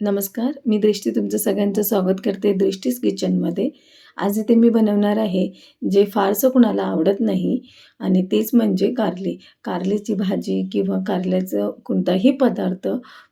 नमस्कार मी दृष्टी तुमचं सगळ्यांचं स्वागत करते दृष्टीस किचनमध्ये. आज इथे मी बनवणार आहे जे फारसं कुणाला आवडत नाही आणि तेच म्हणजे कारले. कारलेची भाजी किंवा कारल्याचं कोणताही पदार्थ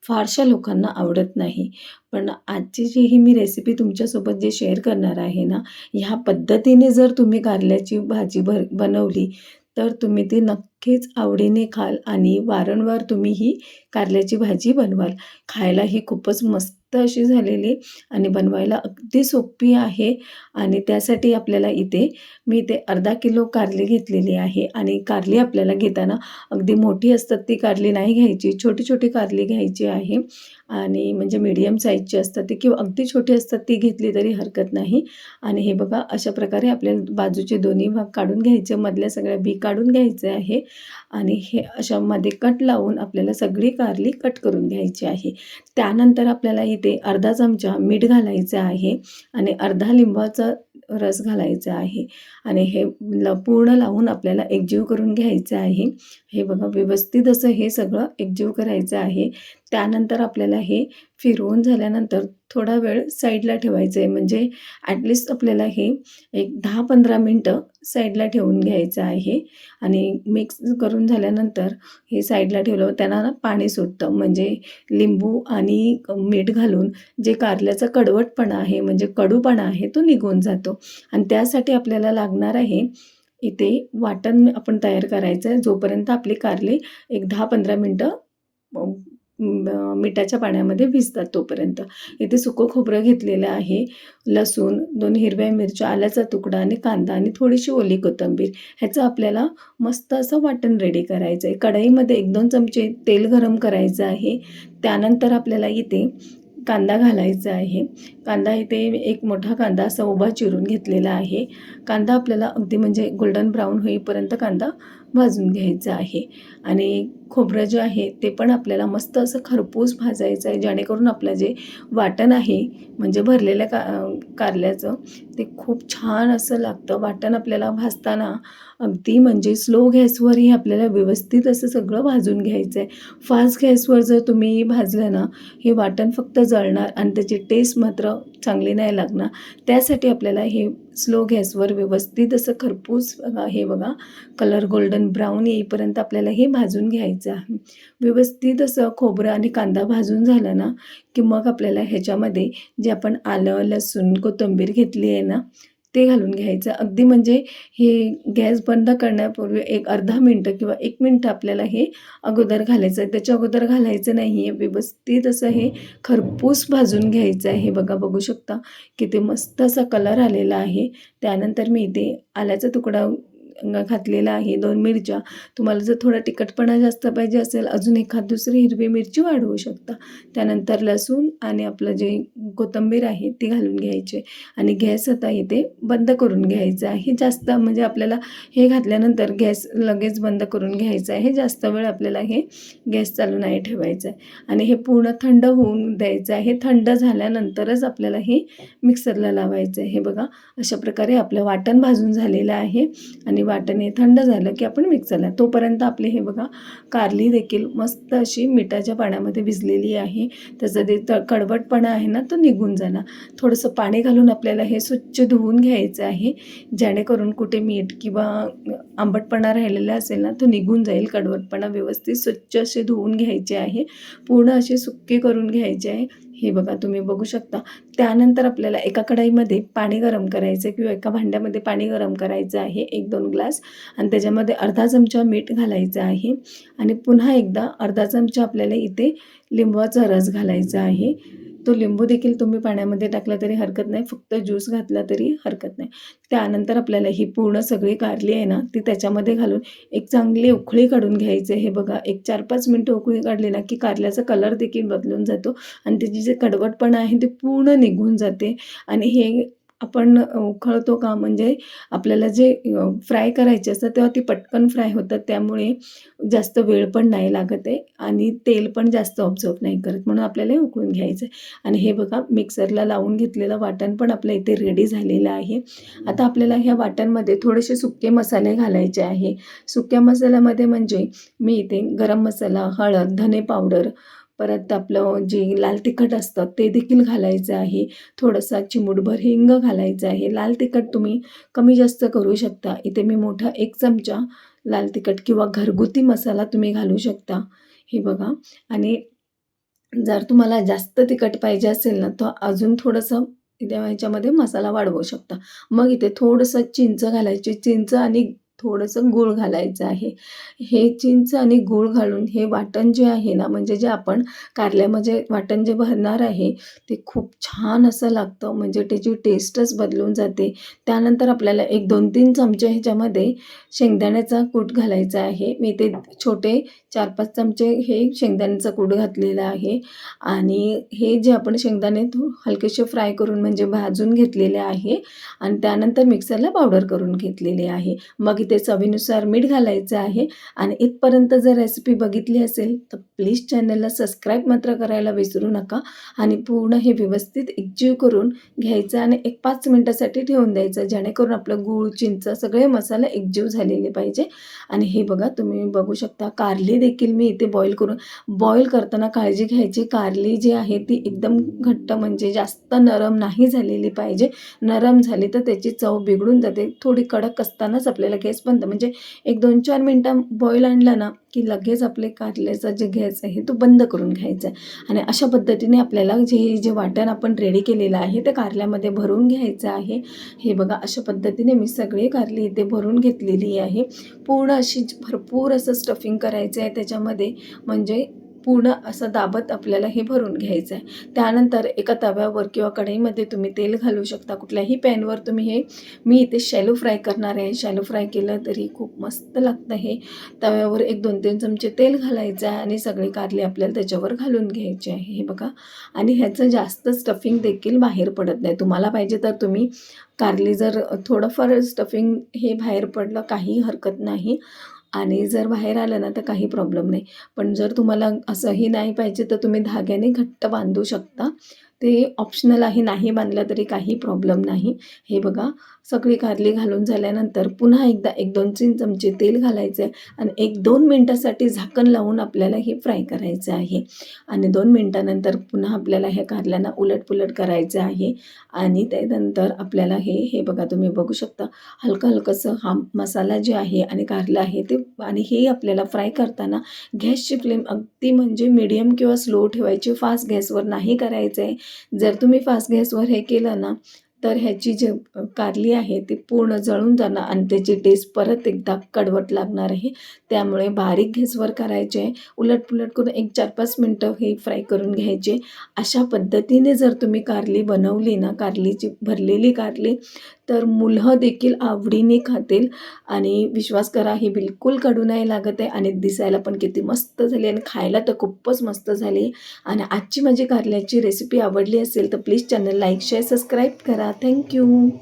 फारशा लोकांना आवडत नाही. पण आजची जी ही मी रेसिपी तुमच्यासोबत जे शेअर करणार आहे ना ह्या पद्धतीने जर तुम्ही कारल्याची भाजी भर बनवली तर तुम्ही ती नक्कीच आवडीने खाल आणि वारंवार तुम्ही ही कारल्याची भाजी बनवाल. खायला ही खूपच मस्त अशी झालेली आणि बनवायला अगदी सोपी आहे. आणि त्यासाठी आपल्याला इथे मी इथे अर्धा किलो कारली घेतलेली आहे. आणि कारली आपल्याला घेताना अगदी मोठी असतात ती कारली नाही घ्यायची. छोटी छोटी कारली घ्यायची आहे. आणि म्हणजे मीडियम साईजची असतात ती किंवा अगदी छोटी असतात ती घेतली तरी हरकत नाही. आणि हे बघा अशा प्रकारे आपल्याला बाजूचे दोन्ही भाग काढून घ्यायचे. मधल्या सगळ्या बी काढून घ्यायचे आहे. आणि हे अशामध्ये कट लावून आपल्याला सगळी कारली कट करून घ्यायची आहे. त्यानंतर आपल्याला इथे अर्धा चमचा मीठ घालायचं आहे आणि अर्धा लिंबाचा रस घालायचा आहे. आणि हे ल पूर्ण लावून आपल्याला एकजीव करून घ्यायचं आहे. हे बघा व्यवस्थित असं हे सगळं एकजीव करायचं आहे. त्यानंतर आपल्याला हे फिरवून झाल्यानंतर थोडा वेळ साईडला ठेवायचं आहे म्हणजे ॲटलिस्ट आपल्याला हे एक दहा पंधरा मिनटं साईडला ठेवून घ्यायचं आहे. आणि मिक्स करून झाल्यानंतर हे साईडला ठेवलं त्यांना पाणी सुटतं. म्हणजे लिंबू आणि मीठ घालून जे कारल्याचा कडवटपणा आहे म्हणजे कडूपणा आहे तो निघून जातो. आणि त्यासाठी आपल्याला लागणार आहे इथे वाटण आपण तयार करायचं आहे जोपर्यंत आपली कारले एक दहा पंधरा मिनटं मिठाच्या पाण्यामध्ये भिजतात तोपर्यंत. इथे सुकं खोबरं घेतलेलं आहे लसूण दोन हिरव्या मिरच्या आल्याचा तुकडा आणि कांदा आणि थोडीशी ओली कोथिंबीर. ह्याचं आपल्याला मस्त असं वाटण रेडी करायचं आहे. कढईमध्ये एक दोन चमचे तेल गरम करायचं आहे. त्यानंतर आपल्याला इथे कांदा घालायचा आहे. कांदा इथे एक मोठा कांदा असा उभा चिरून घेतलेला आहे. कांदा आपल्याला अगदी म्हणजे गोल्डन ब्राऊन होईपर्यंत कांदा भाजून घ्यायचं आहे. आणि खोबरं जे आहे ते पण आपल्याला मस्त असं खरपूस भाजायचं आहे. जेणेकरून आपलं जे वाटण आहे म्हणजे भरलेल्या का कारल्याचं ते खूप छान असं लागतं. वाटण आपल्याला भाजताना अगदी म्हणजे स्लो गॅसवरही आपल्याला व्यवस्थित असं सगळं भाजून घ्यायचं आहे फास्ट गॅसवर जर तुम्ही भाजलं ना हे वाटण फक्त जळणार आणि त्याची टेस्ट मात्र चांगली नाही लागणार. त्यासाठी आपल्याला हे स्लो गॅसवर व्यवस्थित असं खरपूस बघा हे बघा कलर गोल्डन ब्राऊन येईपर्यंत आपल्याला हे भाजून घ्यायचं आहे. व्यवस्थित असं खोबरं आणि कांदा भाजून झालं ना की मग आपल्याला ह्याच्यामध्ये जे आपण आलं लसूण कोथिंबीर घेतली आहे ना ते घालून घ्यायचं. अगदी म्हणजे हे गॅस बंद करण्यापूर्वी एक अर्धा मिनटं किंवा एक मिनटं आपल्याला हे अगोदर घालायचं आहे. त्याच्या अगोदर घालायचं नाही आहे. व्यवस्थित असं हे खरपूस भाजून घ्यायचं आहे. हे बघा बघू शकता की ते मस्त असा कलर आलेला आहे. त्यानंतर मी इथे आल्याचा तुकडा घातलेला आहे दोन मिरच्या. तुम्हाला जर थोडा तिखटपणा जास्त पाहिजे असेल अजून एखाद दुसरी हिरवी मिरची वाढवू शकता. त्यानंतर लसूण आणि आपलं जे कोथिंबीर आहे ती घालून घ्यायचे. आणि गॅस आता इथे बंद करून घ्यायचं आहे. जास्त म्हणजे आपल्याला हे घातल्यानंतर गॅस लगेच बंद करून घ्यायचं आहे. जास्त वेळ आपल्याला हे गॅस चालू नाही ठेवायचं आहे. आणि हे पूर्ण थंड होऊन द्यायचं आहे. थंड झाल्यानंतरच आपल्याला हे मिक्सरला लावायचं आहे. हे बघा अशा प्रकारे आपलं वाटण भाजून झालेलं आहे. आणि वाटणे थंड झालं की आपण मिक्सरला तोपर्यंत आपले हे बघा कारली देखील मस्त अशी मिठाच्या पाण्यामध्ये भिजलेली आहे. त्याचा जे त कडवटपणा आहे ना तो निघून जाणार. थोडंसं पाणी घालून आपल्याला हे स्वच्छ धुवून घ्यायचं आहे. जेणेकरून कुठे मीठ किंवा आंबटपणा राहिलेला असेल ना तो निघून जाईल. कडवटपणा व्यवस्थित स्वच्छ असे धुवून घ्यायचे आहे. पूर्ण असे सुक्के करून घ्यायचे आहे. हे बघा तुम्ही बघू शकता. त्यानंतर आपल्याला एका कढाईमध्ये पाणी गरम करायचं आहे किंवा एका भांड्यामध्ये पाणी गरम करायचं आहे एक दोन ग्लास. आणि त्याच्यामध्ये अर्धा चमचा मीठ घालायचं आहे. आणि पुन्हा एकदा अर्धा चमचा आपल्याला इथे लिंबाचा रस घालायचा आहे. तो लिंबू देखील तुम्ही पाण्यामध्ये टाकला तरी हरकत नाही फक्त ज्यूस घातला तरी हरकत नाही. त्यानंतर आपल्याला ही पूर्ण सगळी कारली आहे ना ती त्याच्यामध्ये घालून एक चांगली उकळी काढून घ्यायचे. हे बघा एक चार पाच मिनटं उकळी काढली ना की कारल्याचा कलर देखील बदलून जातो आणि त्याची जे कडवटपणा आहे ते पूर्ण निघून जाते. आणि हे आपण उखळतो का? म्हणजे आपल्याला जे फ्राय करायचे असतात तेव्हा ती पटकन फ्राय होतात. त्यामुळे जास्त वेळ पण नाही लागत आहे आणि तेल पण जास्त ऑब्झर्व नाही करत. म्हणून आपल्याला हे उकळून घ्यायचं आहे. आणि हे बघा मिक्सरला लावून घेतलेलं वाटण पण आपल्या इथे रेडी झालेलं आहे. आता आपल्याला ह्या वाटणमध्ये थोडेसे सुके मसाले घालायचे आहे. सुक्या मसाल्यामध्ये म्हणजे मी इथे गरम मसाला हळद धने पावडर परत आपलं जे लाल तिखट असतं ते देखील घालायचं आहे. थोडंसं चिमूटभर हिंग घालायचं आहे. लाल तिखट तुम्ही कमी जास्त करू शकता. इथे मी मोठा एक चमचा लाल तिखट किंवा घरगुती मसाला तुम्ही घालू शकता. हे बघा. आणि जर तुम्हाला जास्त तिखट पाहिजे असेल ना तर अजून थोडंसं त्या ह्याच्यामध्ये मसाला वाढवू शकता. मग इथे थोडंसं चिंच घालायची. चिंच आणि थोडंसं गूळ घालायचं आहे. हे चिंच आणि गूळ घालून हे वाटण जे आहे ना म्हणजे जे आपण कारल्यामध्ये वाटण जे भरणार आहे ते खूप छान असं लागतं. म्हणजे त्याची टेस्टच बदलून जाते. त्यानंतर आपल्याला एक दोन तीन चमचे ह्याच्यामध्ये शेंगदाण्याचा कूट घालायचा आहे. मी ते छोटे चार पाच चमचे हे शेंगदाण्याचा कूट घातलेला आहे. आणि हे जे आपण शेंगदाणे हलकेसे फ्राय करून म्हणजे भाजून घेतलेले आहे आणि त्यानंतर मिक्सरला पावडर करून घेतलेली आहे. मग इथे चवीनुसार मीठ घालायचं आहे. आणि इथपर्यंत जर रेसिपी बघितली असेल तर प्लीज चॅनलला सबस्क्राईब मात्र करायला विसरू नका. आणि पूर्ण हे व्यवस्थित एकजीव करून घ्यायचं आणि एक पाच मिनटासाठी ठेवून द्यायचं जेणेकरून आपलं गूळ चिंच सगळे मसाले एकजीव झालेले पाहिजे. आणि हे बघा तुम्ही बघू शकता कारली देखील मी इथे बॉईल करून बॉईल करताना काळजी घ्यायची. कारली जी आहे ती एकदम घट्ट म्हणजे जास्त नरम नाही झालेली पाहिजे. नरम झाली तर त्याची चव बिघडून जाते. थोडी कडक असतानाच आपल्याला गॅस बंद. म्हणजे एक दोन चार मिनटं बॉईल आणला ना की लगेच आपले कारल्याचा जे गॅस आहे तो बंद करून घ्यायचा. आहे आणि अशा पद्धतीने आपल्याला जे जे वाटण आपण रेडी केलेलं आहे ते कारल्यामध्ये भरून घ्यायचं आहे. हे बघा अशा पद्धतीने मी सगळी कारली इथे भरून घेतलेली आहे. पूर्ण अशी भरपूर असं स्टफिंग करायचं आहे त्याच्यामध्ये म्हणजे पूर्ण असं दाबत आपल्याला हे भरून घ्यायचं आहे त्यानंतर एका तव्यावर किंवा कढईमध्ये तुम्ही तेल घालू शकता. कुठल्याही पॅनवर तुम्ही हे मी इथे शॅलो फ्राय करणार आहे. शॅलो फ्राय केलं तरी खूप मस्त लागतं हे. तव्यावर एक दोन तीन चमचे तेल घालायचं आहे आणि सगळे कारले आपल्याला त्याच्यावर घालून घ्यायचे आहे. हे बघा. आणि ह्याचं जास्त स्टफिंग देखील बाहेर पडत नाही. तुम्हाला पाहिजे तर तुम्ही कारली जर थोडंफार स्टफिंग हे बाहेर पडलं काही हरकत नाही. आणि जर बाहेर आलं ना तर काही प्रॉब्लेम नाही. पण जर तुम्हाला असंही नाही पाहिजे तर तुम्ही धाग्याने घट्ट बांधू शकता. ते ऑप्शनल आहे नाही बांधलं तरी काही प्रॉब्लेम नाही. हे बघा सगळी कारली घालून झाल्यानंतर पुन्हा एकदा एक दोन तीन चमचे तेल घालायचे आहे आणि एक दोन मिनटासाठी झाकण लावून आपल्याला हे फ्राय करायचं आहे. आणि दोन मिनटानंतर पुन्हा आपल्याला ह्या कारल्यांना उलटपुलट करायचं आहे. आणि त्यानंतर आपल्याला हे हे बघा तुम्ही बघू शकता हलकं हलकंसं हा मसाला जे आहे आणि कारलं आहे ते आणि हे आपल्याला फ्राय करताना गॅसची फ्लेम अगदी म्हणजे मीडियम किंवा स्लो ठेवायची फास्ट गॅसवर नाही करायचं आहे जर तुम्ही फास्ट गॅसवर हे केलं ना तर ह्याची जे कारली आहे ती पूर्ण जळून जाणार आणि त्याची टेस्ट परत एकदा कडवट लागणार आहे. त्यामुळे बारीक गॅसवर करायचे. आहे उलटपुलट करून एक चार पाच मिनटं हे फ्राय करून घ्यायचे. अशा पद्धतीने जर तुम्ही कारली बनवली ना कारलीची भरलेली कारली तर मुलं देखील आवडीने खातील आणि विश्वास करा ही बिलकुल कडू नाही लागत आहे आणि दिसायला पण किती मस्त झाली आणि खायला तर खूपच मस्त झाली. आणि आजची माझी कारल्याची रेसिपी आवडली असेल तर please channel like share subscribe करा. thank you.